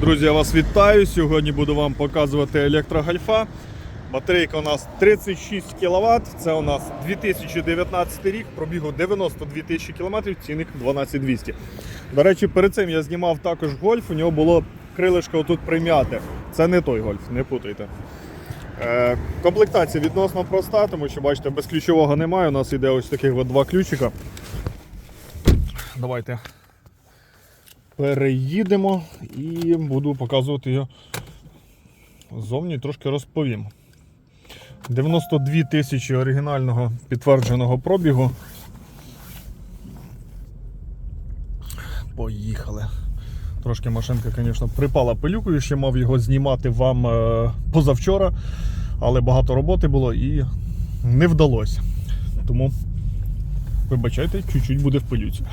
Друзі, я вас вітаю. Сьогодні буду вам показувати електрогольфа. Батарейка у нас 36 кВт. Це у нас 2019 рік, пробігу 92 тисячі км, цінник 12200. До речі, перед цим я знімав також гольф, у нього було крилишко тут прим'яте. Це не той гольф, не путайте. Е, комплектація відносно проста, тому що бачите, без ключового немає. У нас іде ось таких от два ключика. Давайте переїдемо і буду показувати його ззовні трошки розповім. 92 тисячі оригінального підтвердженого пробігу. Поїхали. Трошки машинка, звісно, припала пилюкою, ще мав його знімати вам е, позавчора, але багато роботи було і не вдалося. Тому, вибачайте, чуть-чуть буде в пилюці.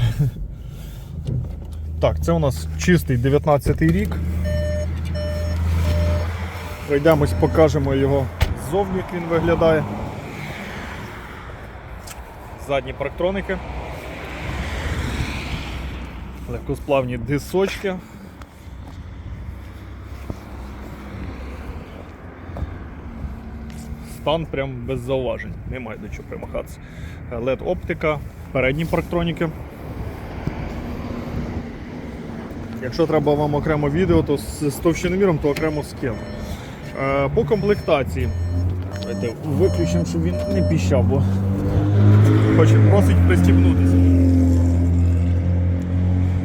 Так, це у нас чистий 19 рік. Пройдемось, покажемо його ззовні, як він виглядає. Задні парктроники. Легкосплавні дисочки. Стан прям без зауважень, немає до чого примахатися. LED оптика, передні парктроніки. Якщо треба вам окремо відео, то з з товщиноміром, то окремо скину. Е, По комплектації. Давайте виключимо, щоб він не піщав, бо хоче просить пристібнутися.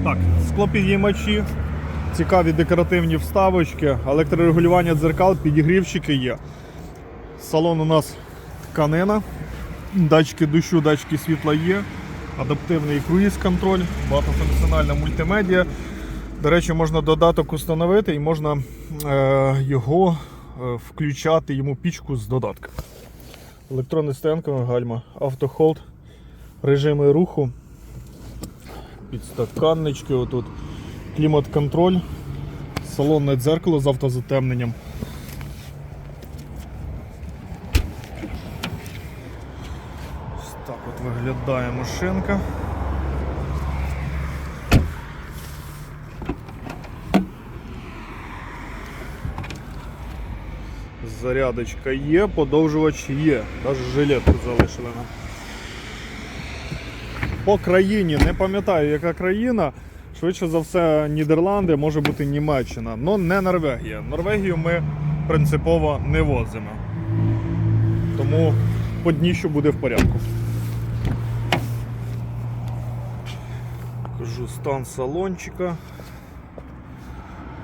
Так, склопідіймачі, цікаві декоративні вставочки, електрорегулювання дзеркал, підігрівчики є. Салон у нас тканина, датчики дощу, датчики світла є, адаптивний круїз-контроль, багатофункціональна мультимедіа. До речі, можна додаток установити і можна е, його е, включати йому пічку з додатка. Електронний стоянковий гальма, автохолд, режими руху, підстаканнички, отут, клімат-контроль, салонне дзеркало з автозатемненням. Ось так от виглядає машинка. Зарядочка є, подовжувач є. Навіть жилетку залишили нам. По країні, не пам'ятаю, яка країна. Швидше за все, Нідерланди, може бути Німеччина, але не Норвегія. Норвегію ми принципово не возимо. Тому по дніщу буде в порядку. Покажу стан салончика.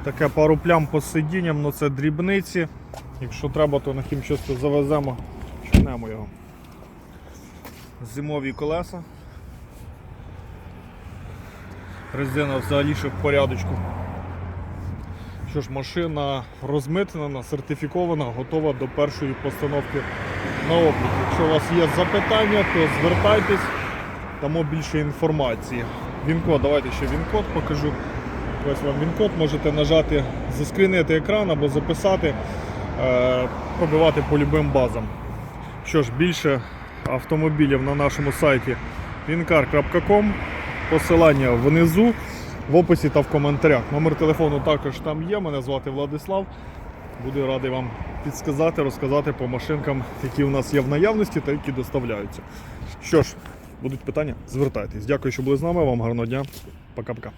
Таке пару плям по сидінням, але це дрібниці. Якщо треба, то на хімчистку завеземо, чинемо його. Зимові колеса. Резина взагалі ще в порядочку. Що ж, машина розмитнена, сертифікована, готова до першої постановки на облік. Якщо у вас є запитання, то звертайтесь, дамо більше інформації. Він-код, давайте ще він-код покажу. Ось вам він-код, можете нажати, заскрінити екран або записати, пробивати по любим базам. Що ж, більше автомобілів на нашому сайті wincar.com. Посилання внизу, в описі та в коментарях. Номер телефону також там є. Мене звати Владислав. Буду радий вам підсказати, розказати по машинкам, які у нас є в наявності та які доставляються. Що ж, будуть питання? Звертайтесь. Дякую, що були з нами. Вам гарного дня. Пока-пока.